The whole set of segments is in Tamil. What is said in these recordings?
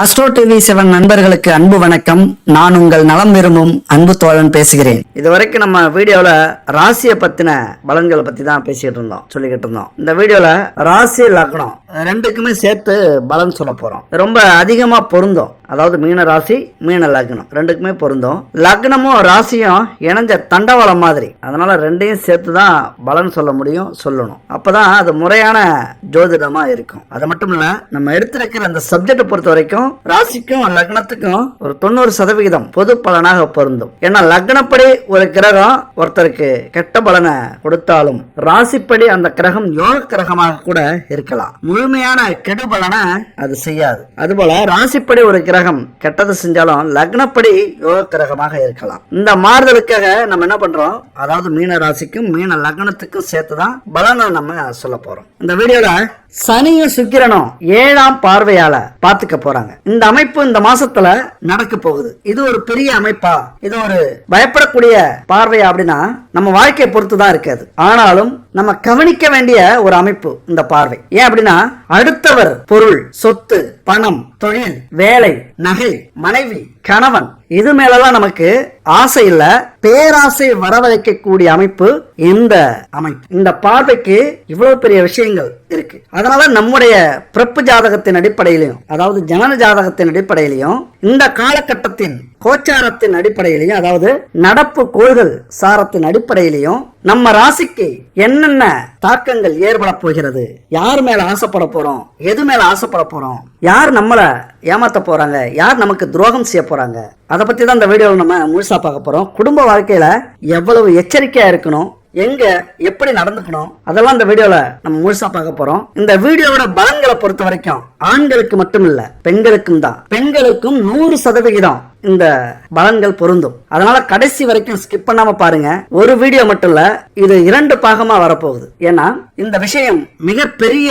அஸ்ட்ரோ டிவி செவன் நண்பர்களுக்கு அன்பு வணக்கம். நான் உங்கள் நலம் விரும்பும் அன்பு தோழன் பேசுகிறேன். இதுவரைக்கும் நம்ம வீடியோல ராசியை பத்தின பலன்களை பத்தி தான் பேசிட்டு இருந்தோம் சொல்லிக்கிட்டு இருந்தோம். இந்த வீடியோல ராசி லக்னம் ரெண்டுக்குமே சேர்த்து பலன் சொல்ல போறோம். ரொம்ப அதிகமா பொருந்தும். அதாவது மீன ராசி மீன லக்னம் ரெண்டுக்குமே பொருந்தும். லக்னமும் ராசியும் இணைஞ்ச தண்டவாளம் மாதிரி. அதனால ரெண்டையும் சேர்த்து தான் பலன் சொல்ல முடியும் சொல்லணும். அப்பதான் அது முறையான ஜோதிடமா இருக்கும். அது மட்டும் இல்ல நம்ம எடுத்திருக்கிற அந்த சப்ஜெக்ட் பொறுத்த வரைக்கும் ராசிக்கும் லக்னத்துக்கும் ஒரு தொண்ணூறு சதவிகிதம் பொது பலனாக பொருந்தும். ஏன்னா லக்னப்படி ஒரு கிரகம் ஒருத்தருக்கு கெட்ட பலனை கொடுத்தாலும் ராசிப்படி அந்த கிரகம் யோக கிரகமாக கூட இருக்கலாம். முழுமையான கெடு பலனை அது செய்யாது. அதுபோல ராசிப்படி ஒரு கிரகம் கெட்டது செஞ்சாலும் லக்னப்படி யோக கிரகமாக இருக்கலாம். இந்த மாறுதலுக்காக நம்ம என்ன பண்றோம்? அதாவது மீன ராசிக்கும் மீன லக்னத்துக்கும் சேர்த்துதான் பலனை நம்ம சொல்ல போறோம். இந்த வீடியோல சனியும் சுக்கிரனும் ஏழாம் பார்வையால பாத்துக்க போறாங்க. இந்த அமைப்பு இந்த மாசத்துல நடக்க போகுது. இது ஒரு பெரிய அமைப்பா? இது ஒரு பயப்படக்கூடிய பார்வையா அப்படின்னா நம்ம வாழ்க்கையை பொறுத்து தான் இருக்காது ஆனாலும் நம்ம கவனிக்க வேண்டிய ஒரு அமைப்பு இந்த பார்வை. ஏன் அப்படின்னா அடுத்தவர் பொருள் சொத்து பணம் தொழில் வேலை நகை மனைவி கணவன் இது மேலதான் நமக்கு ஆசை இல்ல பேராசை வரவழைக்கக்கூடிய அமைப்பு இந்த அமைப்பு. இந்த பார்வைக்கு இவ்வளவு பெரிய விஷயங்கள் இருக்கு. அதனால நம்முடைய பிறப்பு ஜாதகத்தின் அடிப்படையிலையும் அதாவது ஜனன ஜாதகத்தின் அடிப்படையிலையும் இந்த காலகட்டத்தின் கோச்சாரத்தின் அடிப்படையிலையும் அதாவது நடப்பு கோள்கள் சாரத்தின் அடிப்படையிலையும் நம்ம ராசிக்கு என்ன என்னென்ன தாக்கங்கள் ஏற்பட போகிறது? யார் மேல ஆசைப்பட போறோம்? எது மேல ஆசைப்பட போறோம்? யார் நம்மள ஏமாத்த போறாங்க? யார் நமக்கு துரோகம் செய்ய போறாங்க? அதை பத்தி தான் இந்த வீடியோவில் நம்ம முழுசா பார்க்க போறோம். குடும்ப வாழ்க்கையில எவ்வளவு எச்சரிக்கையா இருக்கணும்? எங்க எப்படி நடந்துக்கணும் அதெல்லாம் இந்த வீடியோல நம்ம முழுசா பார்க்க போறோம். இந்த வீடியோவோட பலன்களை பொறுத்த வரைக்கும் ஆண்களுக்கு மட்டும் இல்ல பெண்களுக்கும் தான். பெண்களுக்கும் நூறு சதவிகிதம் இந்த பலன்கள் பொருந்தும். அதனால கடைசி வரைக்கும் ஸ்கிப் பண்ணாம பாருங்க. ஒரு வீடியோ மட்டும் இல்ல இது இரண்டு பாகமா வரப்போகுது. ஏன்னா இந்த விஷயம் மிகப்பெரிய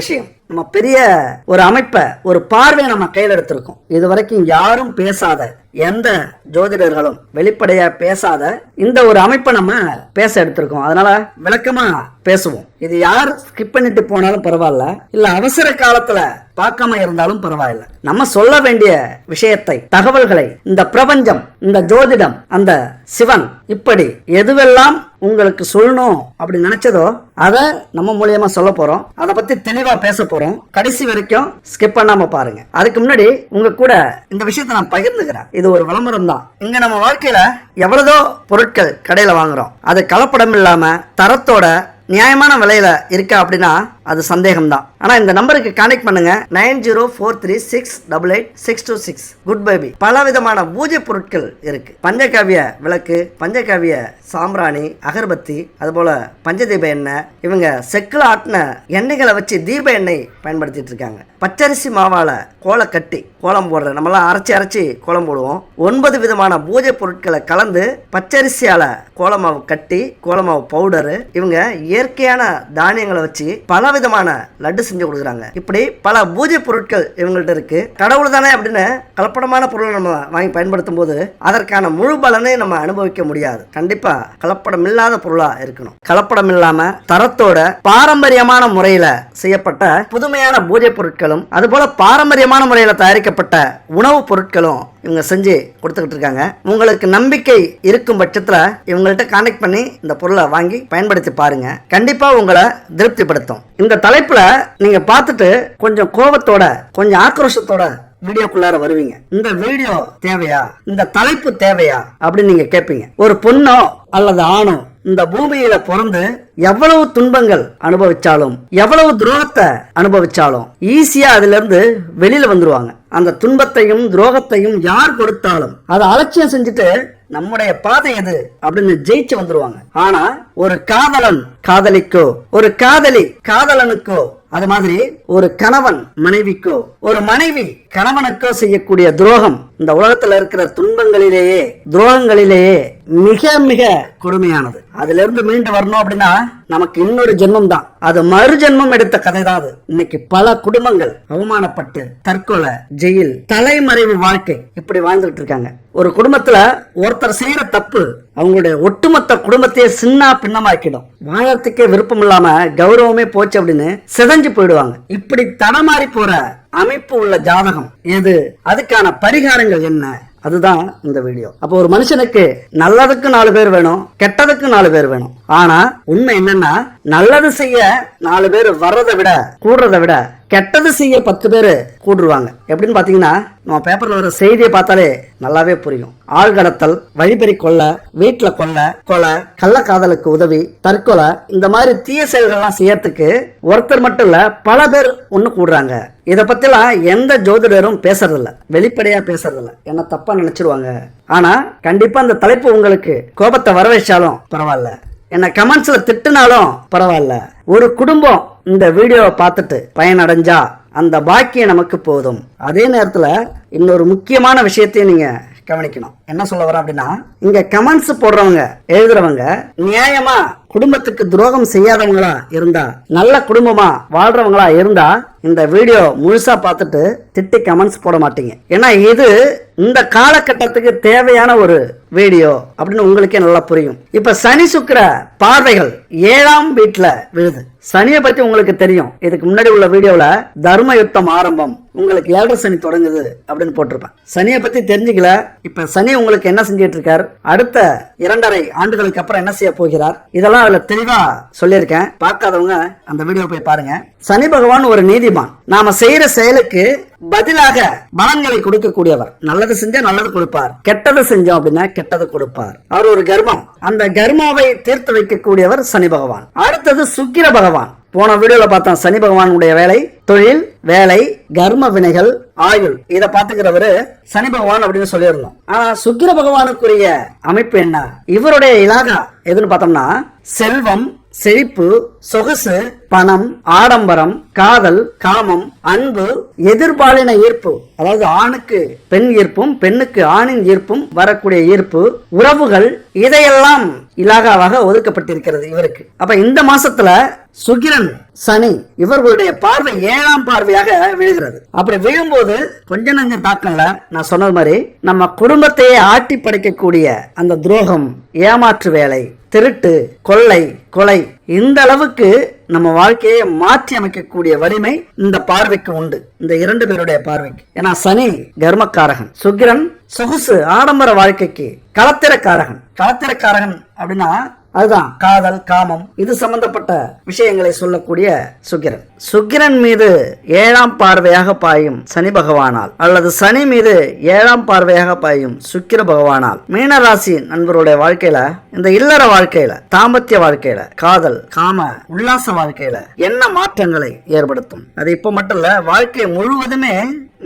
விஷயம். நம்ம பெரிய ஒரு அமைப்பை ஒரு பார்வையை நம்ம கையில் எடுத்திருக்கோம். இது வரைக்கும் யாரும் பேசாத எந்த ஜோதிடர்களும் வெளிப்படையா பேசாத இந்த ஒரு அமைப்பை நம்ம பேச எடுத்திருக்கோம். அதனால விளக்கமா பேசுவோம். இது யார் ஸ்கிப் பண்ணிட்டு போனாலும் பரவாயில்ல. இல்ல அவசர காலத்துல பார்க்காம இருந்தாலும் பரவாயில்ல. நம்ம சொல்ல வேண்டிய விஷயத்தை தகவல்களை இந்த பிரபஞ்சம் இந்த ஜோதிடம் அந்த சிவன் இப்படி எதுவெல்லாம் உங்களுக்கு சொல்லணும் அப்படி நினைச்சதோ அதை நம்ம மூலியமா சொல்ல போறோம். அதை பத்தி தெளிவா பேச போறோம். கடைசி வரைக்கும் ஸ்கிப் பண்ணாம பாருங்க. அதுக்கு முன்னாடி உங்க கூட இந்த விஷயத்தை நான் பகிர்ந்துக்கிறேன். இது ஒரு விளம்பரம் தான். இங்க நம்ம வாழ்க்கையில எவ்வளதோ பொருட்கள் கடையில வாங்குறோம். அது கலப்படம் இல்லாம தரத்தோட நியாயமான விலையில இருக்கா அப்படின்னா அது சந்தேகம் தான் ஆனால் இந்த நம்பருக்கு கனெக்ட் பண்ணுங்க. Nine zero four three six double eight six two six. Good baby பல விதமான பூஜை பொருட்கள் இருக்கு. பஞ்சகாவிய விளக்கு பஞ்சகாவிய சாம்பிராணி அகர்பத்தி அதுபோல பஞ்சதீப எண்ணெய். இவங்க செக்கில் ஆட்டின எண்ணெய்களை வச்சு தீப எண்ணெய் பயன்படுத்திட்டு இருக்காங்க. பச்சரிசி மாவால கோலை கட்டி கோலம் போடுற நம்மளாம் அரைச்சி அரைச்சி கோலம் போடுவோம். ஒன்பது விதமான பூஜை பொருட்களை கலந்து பச்சரிசியால கோலமாவு கட்டி கோலமாவு பவுடரு. இவங்க இயற்கையான தானியங்களை வச்சு பல விதமான லட்டு செஞ்சு கொடுக்குறாங்க. இப்படி பல பூஜை பொருட்கள் இவங்கள்ட்ட இருக்கு. கடவுள் தானே அப்படின்னு கலப்படமான பொருளை நம்ம வாங்கி பயன்படுத்தும் போது அதற்கான முழு பலனை நம்ம அனுபவிக்க முடியாது. கண்டிப்பா கலப்படம் இல்லாத பொருளா இருக்கணும். கலப்படம் இல்லாம தரத்தோட பாரம்பரியமான முறையில செய்யப்பட்ட புதுமையான பூஜை பொருட்களும் அதுபோல பாரம்பரியமான முறையில தயாரிக்கப்பட்ட உணவுப் பொருட்களும் இவங்க செஞ்சு கொடுத்துக்கிட்டு இருக்காங்க. உங்களுக்கு நம்பிக்கை இருக்கும் பட்சத்துல இவங்கள்ட்ட கான்டெக்ட் பண்ணி இந்த பொருளை வாங்கி பயன்படுத்தி பாருங்க. கண்டிப்பா உங்களை திருப்திப்படுத்தும். இந்த தலைப்புல நீங்க பார்த்துட்டு கொஞ்சம் கோபத்தோட கொஞ்சம் ஆக்ரோஷத்தோட வீடியோக்குள்ளார வருவீங்க. இந்த வீடியோ தேவையா? இந்த தலைப்பு தேவையா? அப்படின்னு நீங்க கேட்பீங்க. ஒரு பொண்ணோ அல்லது ஆணோ இந்த பூமியில பிறந்து எவ்வளவு துன்பங்கள் அனுபவிச்சாலும் எவ்வளவு துரோகத்தை அனுபவிச்சாலும் ஈஸியா அதுல இருந்து வெளியில வந்துருவாங்க. அந்த துன்பத்தையும் துரோகத்தையும் யார் கொடுத்தாலும் அதை அலட்சியம் செஞ்சுட்டு நம்முடைய பாதை எது அப்படின்னு ஜெயிச்சு வந்துருவாங்க. ஆனா ஒரு காதலன் காதலிக்கோ ஒரு காதலி காதலனுக்கோ அது மாதிரி ஒரு கணவன் மனைவிக்கோ ஒரு மனைவி கணவனுக்கோ செய்யக்கூடிய துரோகம் இந்த உலகத்துல இருக்கிற துன்பங்களிலேயே துரோகங்களிலேயே மிக மிக கொடுமையானது. அதுல இருந்து மீண்டு வரணும் அப்படின்னா நமக்கு இன்னொரு ஜென்மம் தான் அது மறு ஜென்மம் எடுத்த கதை தான் அது. இன்னைக்கு பல குடும்பங்கள் அவமானப்பட்டு தற்கொலை ஜெயில் தலைமறைவு வாழ்க்கை இப்படி வாழ்ந்துட்டு இருக்காங்க. ஒரு குடும்பத்துல ஒருத்தர் செய்யற தப்பு அவங்களுடைய ஒட்டுமொத்த குடும்பத்தையே சின்ன பின்னமாக்கிடும். வாழறதுக்கே விருப்பம் இல்லாம கௌரவமே போச்சு அப்படின்னு சிதஞ்சு போயிடுவாங்க. இப்படி தடமாறி போற அமைப்பு உள்ள ஜாதகம் எது? அதுக்கான பரிகாரங்கள் என்ன? அதுதான் இந்த வீடியோ. அப்போ ஒரு மனுஷனுக்கு நல்லதுக்கு நாலு பேர் வேணும் கெட்டதுக்கு நாலு பேர் வேணும். ஆனா உண்மை என்னன்னா நல்லது செய்ய நாலு பேர் வர்றதை விட கூடுறதை விட கெட்டது செய்ய பத்து பேர் கூடுருவாங்க. எப்படின்னு பாத்தீங்கன்னா நம்ம பேப்பர்ல வர செய்தியை பார்த்தாலே நல்லாவே புரியும். ஆள் கடத்தல் வழிபறி கொள்ள வீட்டுல கொள்ள கொலை கள்ளக்காதலுக்கு உதவி தற்கொலை இந்த மாதிரி தீய செயல்கள்லாம் செய்யறதுக்கு ஒருத்தர் மட்டும் இல்ல பல பேர் ஒண்ணு கூடுறாங்க. இதை பத்திலாம் எந்த ஜோதிடரும் பேசுறதில்ல. வெளிப்படையா பேசுறதில்ல. என்ன தப்பா நினைச்சிருவாங்க. ஆனா கண்டிப்பா அந்த தலைப்பு உங்களுக்கு கோபத்தை வர வச்சாலும் பரவாயில்ல. என்ன கமெண்ட்ஸ்ல திட்டுனாலும் பரவாயில்ல. ஒரு குடும்பம் இந்த வீடியோவை பார்த்துட்டு பயனடைஞ்சா அந்த பாக்கியம் நமக்கு போதும். அதே நேரத்துல இன்னொரு முக்கியமான விஷயத்தையும் நீங்க கவனிக்கணும். என்ன சொல்ல வரேன் அப்படின்னா இங்க கமெண்ட்ஸ் போடுறவங்க எழுதுறவங்க நியாயமா குடும்பத்துக்கு துரோகம் செய்யாதவங்களா இருந்தா நல்ல குடும்பமா வாழ்றவங்களா இருந்தா இந்த வீடியோ முழுசா பார்த்துட்டு திட்டி கமெண்ட்ஸ் போட மாட்டீங்க. ஏன்னா இது இந்த காலகட்டத்துக்கு தேவையான ஒரு வீடியோ அப்படின்னு உங்களுக்கே நல்லா புரியும். இப்ப சனி சுக்கிர பார்வைகள் ஏழாம் வீட்டுல விழுது. சனியை பத்தி உங்களுக்கு தெரியும். இதுக்கு முன்னாடி உள்ள வீடியோல தர்ம யுத்தம் ஆரம்பம். உங்களுக்கு ஏழரை சனி தொடங்குது அப்படின்னு போட்டிருப்பேன். சனியை பத்தி தெரிஞ்சுக்கல. இப்ப சனி உங்களுக்கு என்ன செஞ்சிட்டு இருக்கார்? அடுத்த இரண்டரை ஆண்டுகளுக்கு அப்புறம் என்ன செய்ய போகிறார்? இதெல்லாம் அதுல தெளிவா சொல்லியிருக்கேன். பார்க்காதவங்க அந்த வீடியோ போய் பாருங்க. சனி பகவான் ஒரு நீதிமான். நாம செய்யற செயலுக்கு பதிலாக பலன்களை கொடுக்கக்கூடியவர். நல்லது செஞ்சா நல்லது கொடுப்பார். கெட்டது செஞ்சோம் அப்படின்னா கெட்டது கொடுப்பார். அவர் ஒரு கர்மம் அந்த கர்மாவை தீர்த்து வைக்கக்கூடியவர் சனி பகவான். அடுத்தது சுக்கிர பகவான். போன வீடியோல பார்த்தோம் சனி பகவானுடைய வேலை தொழில் வேலை கர்ம வினைகள் ஆயுள். இதை பாத்துக்கிறவரு சனி பகவான் அப்படின்னு சொல்லியிருந்தோம். ஆனா சுக்கிர பகவானுக்குரிய அமைப்பு என்ன? இவருடைய இலாகா எதுன்னு பார்த்தோம்னா செல்வம் செழிப்பு சொகுசு பணம் ஆடம்பரம் காதல் காமம் அன்பு எதிர்பாலின ஈர்ப்பு. அதாவது ஆணுக்கு பெண் ஈர்ப்பும் பெண்ணுக்கு ஆணின் ஈர்ப்பும் வரக்கூடிய ஈர்ப்பு. உறவுகள் இதையெல்லாம் இலாகாவாக ஒதுக்கப்பட்டிருக்கிறது இவருக்கு. அப்ப இந்த மாசத்துல சுகிரன் சனி இவர்களுடைய பார்வை ஏழாம் பார்வையாக விழுகிறது. அப்படி விழும்போது கொஞ்ச நஞ்ச தாக்கம்ல நான் சொன்னது மாதிரி நம்ம குடும்பத்தையே ஆட்டி படைக்கக்கூடிய அந்த துரோகம் ஏமாற்று வேலை திருட்டு கொள்ளை கொலை இந்த அளவுக்கு நம்ம வாழ்க்கையை மாற்றி அமைக்கக்கூடிய வலிமை இந்த பார்வைக்கு உண்டு. இந்த இரண்டு பேருடைய பார்வைக்கு. ஏன்னா சனி கர்மக்காரகன் சுக்கிரன் சொகுசு ஆடம்பர வாழ்க்கைக்கு களத்திரக்காரகன். களத்திரக்காரகன் அப்படின்னா அதுதான். காதல் காமம். இது சம்பந்தப்பட்ட விஷயங்களை சொல்லக்கூடிய சுக்கிரன். சுக்கிரன் மீது ஏழாம் பார்வையாக பாயும் சனி பகவானால் அல்லது சனி மீது ஏழாம் பார்வையாக பாயும் சுக்கிர பகவானால் மீனராசி நண்பருடைய வாழ்க்கையில இந்த இல்லற வாழ்க்கையில தாம்பத்திய வாழ்க்கையில காதல் காம உல்லாச வாழ்க்கையில என்ன மாற்றங்களை ஏற்படுத்தும்? அது இப்ப மட்டும் இல்ல வாழ்க்கை முழுவதுமே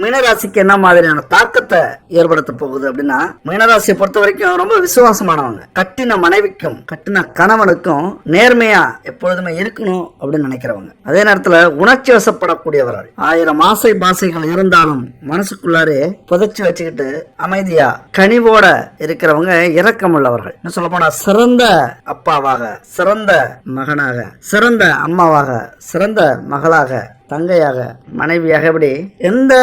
மீனராசிக்கு என்ன மாதிரியான தாக்கத்தை ஏற்படுத்த போகுது அப்படின்னா மீனராசியை பொறுத்த வரைக்கும் ரொம்ப விசுவாசமானவங்க. கட்டின மனைவிக்கும் கட்டின கணவனுக்கும் நேர்மையா எப்பொழுதுமே இருக்கணும் அப்படின்னு நினைக்கிறவங்க. அதே நேரத்துல உணர்ச்சி வசப்படக்கூடியவர்கள். ஆயிரம் ஆசை பாசைகள் இருந்தாலும் மனசுக்குள்ளாரே புதைச்சி வச்சுக்கிட்டு அமைதியா கனிவோட இருக்கிறவங்க இரக்கம் உள்ளவர்கள் என்ன சொல்ல போனா சிறந்த அப்பாவாக சிறந்த மகனாக சிறந்த அம்மாவாக சிறந்த மகளாக தங்கையாக மனைவியாக இப்படி எந்த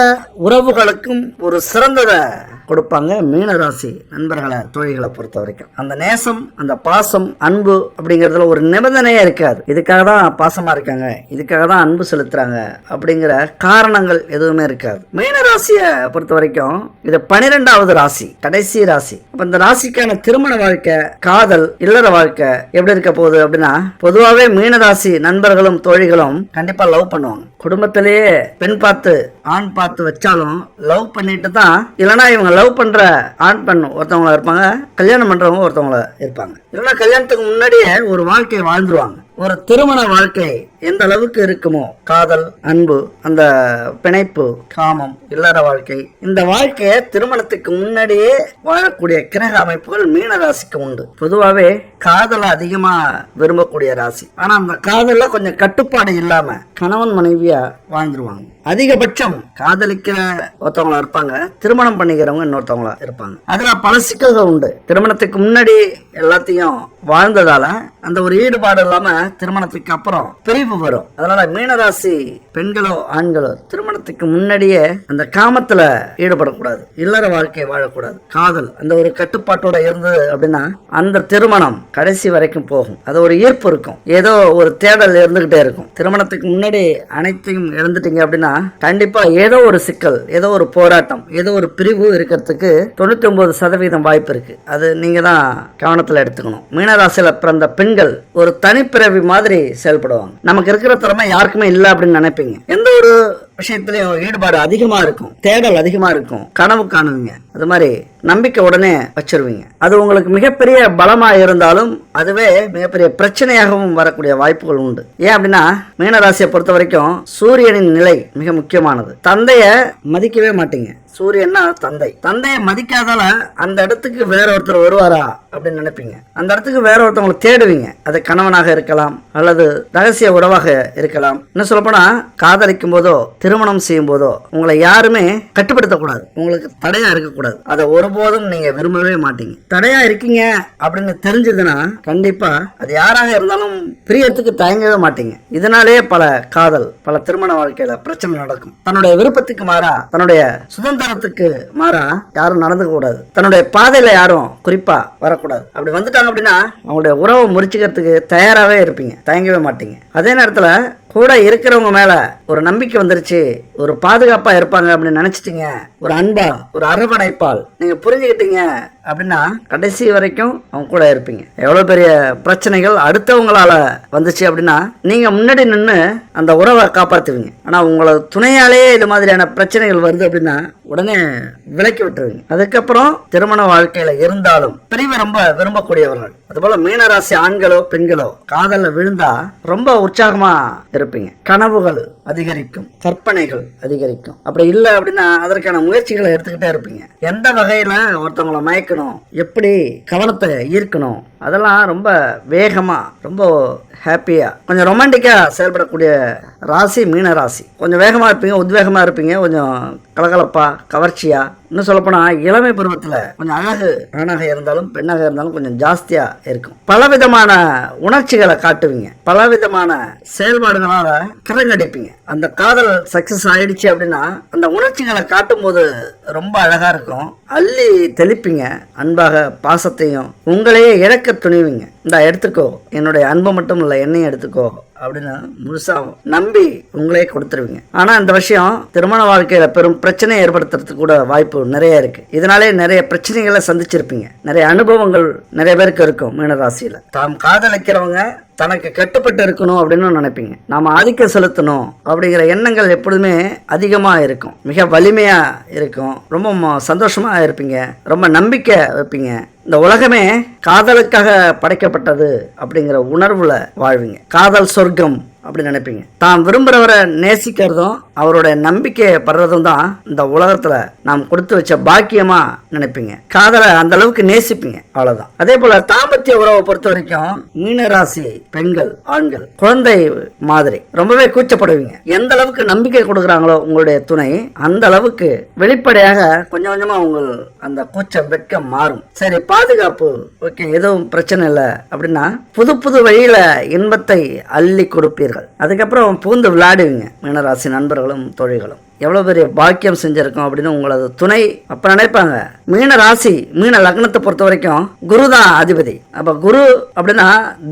உறவுகளுக்கும் ஒரு சிறந்ததை கொடுப்பாங்க. மீனராசி நண்பர்களை தோழிகளை பொறுத்த வரைக்கும் அந்த நேசம் அந்த பாசம் அன்பு அப்படிங்கிறதுல ஒரு நிபந்தனையே இருக்காது. இதுக்காக தான் பாசமா இருக்காங்க. இதுக்காக தான் அன்பு செலுத்துறாங்க அப்படிங்கிற காரணங்கள் எதுவுமே இருக்காது. மீனராசியை பொறுத்த வரைக்கும் இது பனிரெண்டாவது ராசி கடைசி ராசி. அப்ப இந்த ராசிக்கான திருமண வாழ்க்கை காதல் இல்லற வாழ்க்கை எப்படி இருக்க போகுது அப்படின்னா பொதுவாகவே மீனராசி நண்பர்களும் தோழிகளும் கண்டிப்பா லவ் பண்ணுவாங்க. குடும்பத்திலேயே பெண் பார்த்து ஆண் பார்த்து வச்சாலும் லவ் பண்ணிட்டு தான் இல்லைனா இவங்க லவ் பண்ணுற ஆண் பெண் ஒருத்தவங்களா இருப்பாங்க கல்யாணம் பண்ணுறவங்க ஒருத்தவங்கள இருப்பாங்க. இல்லைன்னா கல்யாணத்துக்கு முன்னாடியே ஒரு வாழ்க்கையை வாழ்ந்துருவாங்க. ஒரு திருமண வாழ்க்கை எந்த அளவுக்கு இருக்குமோ காதல் அன்பு அந்த பிணைப்பு காமம் இல்லற வாழ்க்கை இந்த வாழ்க்கையை திருமணத்துக்கு முன்னாடியே வாழக்கூடிய கிரக அமைப்புகள் மீன ராசிக்கு உண்டு. பொதுவாகவே காதலை அதிகமா விரும்பக்கூடிய ராசி. ஆனா அந்த காதல்ல கொஞ்சம் கட்டுப்பாடு இல்லாம கணவன் மனைவியா வாழ்ந்துருவாங்க. அதிகபட்சம் காதலிக்கிற ஒருத்தவங்களா இருப்பாங்க திருமணம் பண்ணிக்கிறவங்க இன்னொருத்தவங்களா இருப்பாங்க. அதுல பல சிக்கல்கள் உண்டு. திருமணத்துக்கு முன்னாடி எல்லாத்தையும் வாழ்ந்ததால அந்த ஒரு ஈடுபாடு இல்லாம திருமணத்துக்கு அப்புறம் பிரிவு வரும். அதனால மீனராசி பெண்களோ ஆண்களோ திருமணத்துக்கு முன்னாடியே அந்த காமத்துல ஈடுபடக்கூடாது. இல்லற வாழ்க்கை வாழக்கூடாது. காதல் அந்த ஒரு கட்டுப்பாட்டோட இருந்தது அப்படின்னா அந்த திருமணம் கடைசி வரைக்கும் போகும். அது ஒரு ஈர்ப்பு இருக்கும். ஏதோ ஒரு தேடல் இருந்துகிட்டே இருக்கும். திருமணத்துக்கு முன்னாடி அனைத்தையும் இழந்துட்டீங்க அப்படின்னா கண்டிப்பா ஏதோ ஒரு சிக்கல் ஏதோ ஒரு போராட்டம் ஏதோ ஒரு பிரிவு இருக்கிறதுக்கு தொண்ணூத்தி ஒன்பது சதவீதம் வாய்ப்பு இருக்கு. அது நீங்க தான் கவனத்துல எடுத்துக்கணும். மீனராசியில பிறந்த பெண்கள் ஒரு தனிப்பிறவி மாதிரி செயல்படுவாங்க. நமக்கு இருக்கிற திறமை யாருக்குமே இல்லை அப்படின்னு நினைப்பீங்க. எந்த ஒரு விஷயத்திலையும் ஈடுபாடு அதிகமா இருக்கும். தேடல் அதிகமா இருக்கும். கனவு காணுவீங்க. அது மாதிரி நம்பிக்கை உடனே வச்சிருவீங்க. அது உங்களுக்கு மிகப்பெரிய பலமா இருந்தாலும் அதுவே மிகப்பெரிய பிரச்சனையாகவும் வரக்கூடிய வாய்ப்புகள் உண்டு. ஏன் அப்படின்னா மீனராசியை பொறுத்த வரைக்கும் சூரியனின் நிலை மிக முக்கியமானது. தந்தைய மதிக்கவே மாட்டீங்க. சூரியன்னா தந்தை. தந்தையை மதிக்காதால அந்த இடத்துக்கு வேற ஒருத்தர் வருவாரா அப்படின்னு நினைப்பீங்க. அந்த இடத்துக்கு வேற ஒருத்தவங்களை தேடுவீங்க. அது கணவனாக இருக்கலாம் அல்லது ரகசிய உறவாக இருக்கலாம். இன்னும் சொல்லப்போனா காதலிக்கும் போதோ திருமணம் செய்யும் போதோ உங்களை யாருமே கட்டுப்படுத்தக்கூடாது. உங்களுக்கு தடையா இருக்கக்கூடாது. அதை ஒருபோதும் நீங்க விரும்பவே மாட்டீங்க. தடையா இருக்கீங்க அப்படின்னு தெரிஞ்சதுன்னா கண்டிப்பா அது யாராக இருந்தாலும் பிரியத்துக்கு தயங்கவே மாட்டீங்க. இதனாலேயே பல காதல் பல திருமண வாழ்க்கையில பிரச்சனை நடக்கும். தன்னுடைய விருப்பத்துக்கு மாறா தன்னுடைய சுதந்திரத்துக்கு மாறா யாரும் நடந்துக்க கூடாது தன்னுடைய பாதையில யாரும் குறிப்பா வரக்கூடாது. அப்படி வந்துட்டாங்க அப்படின்னா அவங்களுடைய உறவை முறிச்சுக்கிறதுக்கு தயாராகவே இருப்பீங்க. தயங்கவே மாட்டீங்க. அதே நேரத்தில் கூட இருக்கிறவங்க மேல ஒரு நம்பிக்கை வந்துருச்சு ஒரு பாதுகாப்பா இருப்பாங்க அப்படின்னு நினைச்சிட்டீங்க ஒரு அன்பா ஒரு அரவணைப்பால் நீங்க புரிஞ்சுக்கிட்டீங்க அப்படின்னா கடைசி வரைக்கும் அவங்க கூட இருப்பீங்க. எவ்வளவு பெரிய பிரச்சனைகள் அடுத்தவங்களால வந்துச்சு அப்படின்னா நீங்க முன்னாடி நின்று அந்த உறவை காப்பாற்றுவீங்க ஆனா உங்களை துணையாலேயே இது மாதிரியான பிரச்சனைகள் வருது அப்படின்னா உடனே விலக்கி விட்டுருவீங்க. அதுக்கப்புறம் திருமண வாழ்க்கையில இருந்தாலும் பிரிவை ரொம்ப விரும்பக்கூடியவர்கள். அதுபோல மீனராசி ஆண்களோ பெண்களோ காதலில் விழுந்தா ரொம்ப உற்சாகமா இருப்பீங்க கனவுகள் அதிகரிக்கும் கற்பனைகள் அதிகரிக்கும். அப்படி இல்லை அப்படின்னா அதற்கான முயற்சிகளை எடுத்துக்கிட்டே இருப்பீங்க. எந்த வகையில ஒருத்தவங்களை மயக்கணும் எப்படி கவனத்தை ஈர்க்கணும் அதெல்லாம் ரொம்ப வேகமாக ரொம்ப ஹாப்பியாக கொஞ்சம் ரொமான்டிக்காக செயல்படக்கூடிய ராசி மீன ராசி. கொஞ்சம் வேகமாக இருப்பீங்க உத்வேகமாக இருப்பீங்க கொஞ்சம் கலகலப்பாக கவர்ச்சியாக இன்னும் சொல்லப்போனால் இளமை பருவத்தில் கொஞ்சம் அழகு ஆணாக இருந்தாலும் பெண்ணாக இருந்தாலும் கொஞ்சம் ஜாஸ்தியாக இருக்கும். பலவிதமான உணர்ச்சிகளை காட்டுவீங்க. பலவிதமான செயல்பாடுகளால் கிரங்கடிப்பீங்க அந்த காதல் சக்ஸஸ் ஆயிடுச்சு அப்படின்னா அந்த உணர்ச்சிகளை காட்டும்போது ரொம்ப அழகாக இருக்கும். அள்ளி தெளிப்பீங்க. அன்பாக பாசத்தையும் உங்களையே இழக்க துணிவிங்க. இந்த எடுத்துக்கோ. என்னுடைய அன்பை மட்டும் இல்லை என்னையும் எடுத்துக்கோ. அப்படின்னு முழுசா நம்பி உங்களே கொடுத்துருவீங்க. ஆனால் இந்த விஷயம் திருமண வாழ்க்கையில் பெரும் பிரச்சனையை ஏற்படுத்துறதுக்கு கூட வாய்ப்பு நிறைய இருக்குது இதனாலே நிறைய பிரச்சனைகளை சந்திச்சிருப்பீங்க. நிறைய அனுபவங்கள் நிறைய பேருக்கு இருக்கும் மீனராசியில். தாம் காதலிக்கிறவங்க தனக்கு கட்டுப்பட்டு இருக்கணும் அப்படின்னு நினைப்பீங்க. நாம் ஆதிக்கம் செலுத்தணும் அப்படிங்கிற எண்ணங்கள் எப்பொழுதுமே அதிகமாக இருக்கும். மிக வலிமையாக இருக்கும். ரொம்ப ம- இருப்பீங்க. ரொம்ப நம்பிக்கை வைப்பீங்க. இந்த உலகமே காதலுக்காக படைக்கப்பட்டது அப்படிங்கிற உணர்வில் வாழ்வீங்க. காதல் சொர்க்கம். அப்படி நினைப்பீங்க. தான் விரும்புகிறவரை நேசிக்கிறதும் அவருடைய நம்பிக்கையை படுறதும் தான் இந்த உலகத்தில் நாம் கொடுத்து வச்ச பாக்கியமாக நினைப்பீங்க. காதலை அந்த அளவுக்கு நேசிப்பீங்க அவ்வளோதான் அதே போல் தாம்பத்திய உறவை பொறுத்த வரைக்கும் மீனராசி பெண்கள் ஆண்கள் குழந்தை மாதிரி ரொம்பவே கூச்சப்படுவீங்க. எந்த அளவுக்கு நம்பிக்கை கொடுக்குறாங்களோ உங்களுடைய துணை அந்த அளவுக்கு வெளிப்படையாக கொஞ்சம் கொஞ்சமாக உங்கள் அந்த கூச்ச வெட்கம் மாறும். சரி பாதுகாப்பு ஓகே எதுவும் பிரச்சனை இல்லை அப்படின்னா புது புது வழியில் இன்பத்தை அள்ளி கொடுப்பீர்கள் அதுக்கப்புறம் பூந்து விளையாடுவீங்க. மீனராசி நண்பர்களும் தொழில்களும் எவ்வளோ பெரிய பாக்கியம் செஞ்சுருக்கோம் அப்படின்னு உங்களது துணை அப்போ நினைப்பாங்க. மீன ராசி மீன லக்னத்தை பொறுத்த வரைக்கும் குரு தான் அதிபதி. அப்போ குரு அப்படின்னா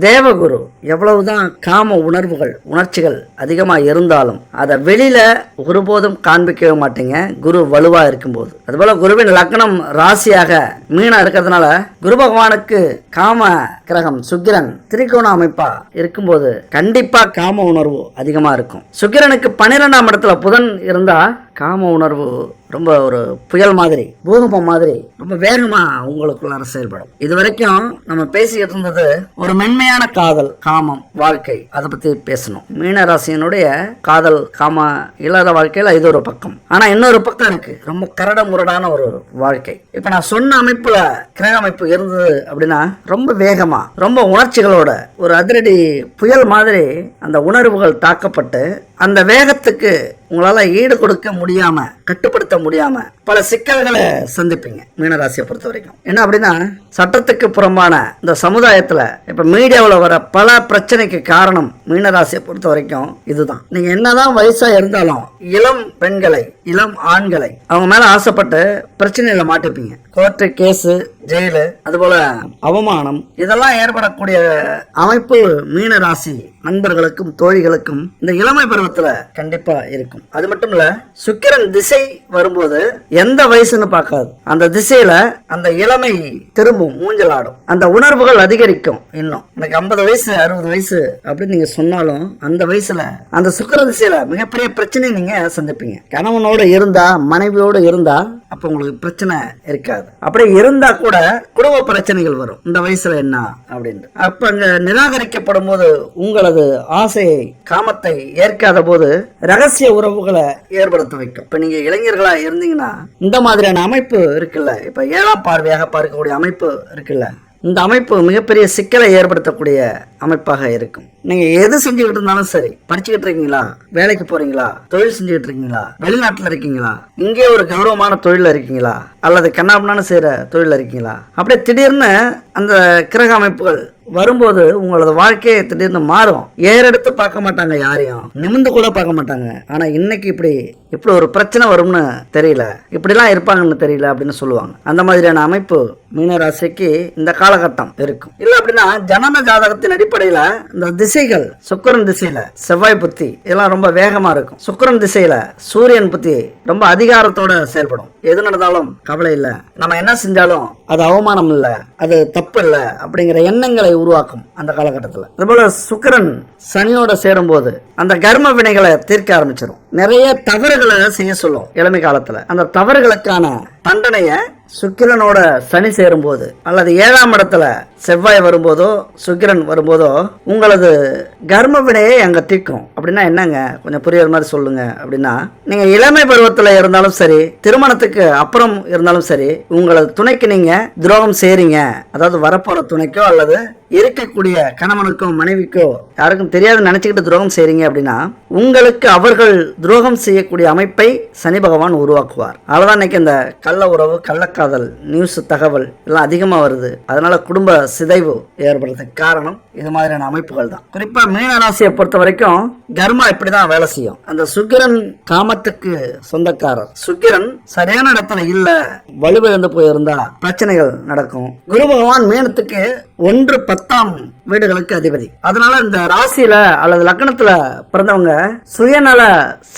தேவகுரு. எவ்வளவுதான் காம உணர்வுகள் உணர்ச்சிகள் அதிகமாக இருந்தாலும் அதை வெளியில் ஒருபோதும் காண்பிக்கவே மாட்டீங்க. குரு வலுவாக இருக்கும்போது. அதுபோல் குருவின் லக்னம் ராசியாக மீனாக இருக்கிறதுனால குரு பகவானுக்கு காம கிரகம் சுக்கிரன் திரிகோண அமைப்பா இருக்கும்போது கண்டிப்பாக காம உணர்வு அதிகமாக இருக்கும். சுக்கிரனுக்கு பன்னிரெண்டாம் இடத்துல புதன் இருந்தால் இருந்தா காம உணர்வு ரொம்ப ஒரு புயல் மாதிரி பூகம்பம் மாதிரி ரொம்ப வேகமா உங்களுக்குள்ளார செயல்படும். இது வரைக்கும் நம்ம பேசிக்கிட்டு இருந்தது ஒரு மென்மையான காதல் காமம் வாழ்க்கை. அதை பத்தி பேசணும். மீனராசியனுடைய காதல் காம இல்லாத வாழ்க்கையில இது ஒரு பக்கம். ஆனா இன்னொரு பக்கம் இருக்கு. ரொம்ப கரட முரடான ஒரு வாழ்க்கை. இப்ப நான் சொன்ன அமைப்புல கிரக அமைப்பு இருந்தது அப்படின்னா ரொம்ப வேகமா ரொம்ப உணர்ச்சிகளோட ஒரு அதிரடி புயல் மாதிரி அந்த உணர்வுகள் தாக்கப்பட்டு அந்த வேகத்துக்கு உங்களால ஈடு கொடுக்க முடியும் கட்டுப்படுத்த முடியாம பல சிக்கல்களை சந்திப்பீங்க மீனராசியை பொறுத்த வரைக்கும் என்ன அப்படின்னா சட்டத்துக்கு புறம்பான இந்த சமுதாயத்தில் இப்போ மீடியாவில் வர பல பிரச்சனைக்கு காரணம் மீனராசியை பொறுத்த வரைக்கும் இதுதான். நீங்கள் என்னதான் வயசா இருந்தாலும் இளம் பெண்களை இளம் ஆண்களை அவங்க மேல ஆசைப்பட்டு பிரச்சனையில் மாட்டிப்பீங்க. கோர்ட்டு கேஸு ஜெயிலு அதுபோல அவமானம் இதெல்லாம் ஏற்படக்கூடிய அமைப்பு மீன ராசி நண்பர்களுக்கும் தோழிகளுக்கும் இந்த இளமை பருவத்துல கண்டிப்பா இருக்கும். அது மட்டும் இல்ல சுக்கிரன் திசை வரும்போது எந்த வயசுன்னு பார்க்காது. அந்த திசையில அந்த இளமை திரும்பும் மூஞ்சலாடும் ஆடும் அந்த உணர்வுகள் அதிகரிக்கும் இன்னும். எனக்கு ஐம்பது வயசு அறுபது வயசு அப்படின்னு நீங்க சொன்னாலும் அந்த வயசுல அந்த சுக்கிர திசையில மிகப்பெரிய பிரச்சனை நீங்க சந்திப்பீங்க. கணவனோட இருந்தா மனைவியோட இருந்தா அப்ப உங்களுக்கு பிரச்சனை இருக்காது. அப்படியே இருந்தா கூட குடும்ப பிரச்சனைகள் வரும். இந்த வயசுல என்ன அப்படின்ட்டு. அப்ப அங்க நிராகரிக்கப்படும் போது உங்களது ஆசையை காமத்தை ஏற்காத போது ரகசிய உறவுகளை ஏற்படுத்துவீங்க. வைக்கும் இப்ப நீங்க இளைஞர்களா இருந்தீங்கன்னா இந்த மாதிரியான அமைப்பு இருக்குல்ல. இப்ப ஏழாம் பார்வையாக பார்க்கக்கூடிய அமைப்பு இருக்குல்ல. இந்த அமைப்பு மிகப்பெரிய சிக்கலை ஏற்படுத்தக்கூடிய அமைப்பாக இருக்கும். நீங்க எது செஞ்சுக்கிட்டு இருந்தாலும் சரி படிச்சுக்கிட்டு இருக்கீங்களா? வேலைக்கு போறீங்களா? தொழில் செஞ்சுக்கிட்டு இருக்கீங்களா? வெளிநாட்டுல இருக்கீங்களா? இங்கே ஒரு கௌரவமான தொழில இருக்கீங்களா? அல்லது கண்ணாபண்ணான்னு செய்யற தொழில இருக்கீங்களா? அப்படியே திடீர்னு அந்த கிரக அமைப்புகள் வரும்போது உங்களோட வாழ்க்கையை திடீர்னு மாறும். ஏறெடுத்து பார்க்க மாட்டாங்க யாரையும். நிமிந்து கூட பார்க்க மாட்டாங்க. ஆனால் இன்னைக்கு இப்படி இப்படி ஒரு பிரச்சனை வரும்னு தெரியல. இப்படிலாம் இருப்பாங்கன்னு தெரியல அப்படின்னு சொல்லுவாங்க. அந்த மாதிரியான அமைப்பு மீனராசிக்கு இந்த காலகட்டம் இருக்கும். இல்ல அப்படின்னா ஜனன ஜாதகத்தின் அடிப்படையில இந்த திசைகள் சுக்கரன் திசையில செவ்வாய் புத்தி இதெல்லாம் ரொம்ப வேகமா இருக்கும். சுக்கிரன் திசையில சூரியன் புத்தி ரொம்ப அதிகாரத்தோட செயல்படும். எது நடந்தாலும் கவலை இல்லை. நம்ம என்ன செஞ்சாலும் அது அவமானம் இல்லை. அது தப்பு இல்லை அப்படிங்கிற எண்ணங்களை உருவாக்கும் அந்த காலகட்டத்தில். அதுபோல் சுக்கிரன் சனியோட சேரும்போது அந்த கர்ம வினைகளை தீர்க்க ஆரம்பிச்சிடும் நிறைய தவறுகளை செய்ய சொல்லும். இளமை காலத்தில் அந்த தவறுகளுக்கான தண்டனையை சுக்கிரனோட சனி சேரும்போது அல்லது ஏழாம் இடத்துல செவ்வாய் வரும்போதோ சுக்கிரன் வரும்போதோ உங்களது கர்ம வினையை அங்கே தீக்கும் அப்படின்னா என்னங்க? கொஞ்சம் புரியுற மாதிரி சொல்லுங்க. அப்படின்னா நீங்கள் இளமை பருவத்தில் இருந்தாலும் சரி திருமணத்துக்கு அப்புறம் இருந்தாலும் சரி உங்களது துணைக்கு நீங்கள் துரோகம் செய்கிறீங்க அதாவது வரப்போற துணைக்கோ அல்லது இருக்கக்கூடிய கணவனுக்கோ மனைவிக்கோ யாருக்கும் தெரியாது நினச்சிக்கிட்டு துரோகம் செய்கிறீங்க அப்படின்னா உங்களுக்கு அவர்கள் துரோகம் செய்யக்கூடிய அமைப்பை சனி பகவான் உருவாக்குவார். அவ்வளவுதான் இன்னைக்கு இந்த கள்ள உறவு கள்ள கள்ளக்காதல் நியூஸ் தகவல் எல்லாம் அதிகமாக வருது. அதனால குடும்ப சிதைவு ஏற்படுறதுக்கு காரணம் இது மாதிரியான அமைப்புகள் தான். குறிப்பாக மீன ராசியை பொறுத்த வரைக்கும் கர்மா இப்படிதான் வேலை செய்யும். அந்த சுக்கிரன் காமத்துக்கு சொந்தக்காரர். சுக்கிரன் சரியான இடத்துல இல்லை. வலுவிழந்து போயிருந்தா பிரச்சனைகள் நடக்கும். குரு பகவான் மீனத்துக்கு ஒன்று பத்தாம் வீடுகளுக்கு அதிபதி. அதனால இந்த ராசியில அல்லது லக்கணத்துல பிறந்தவங்க சுயநல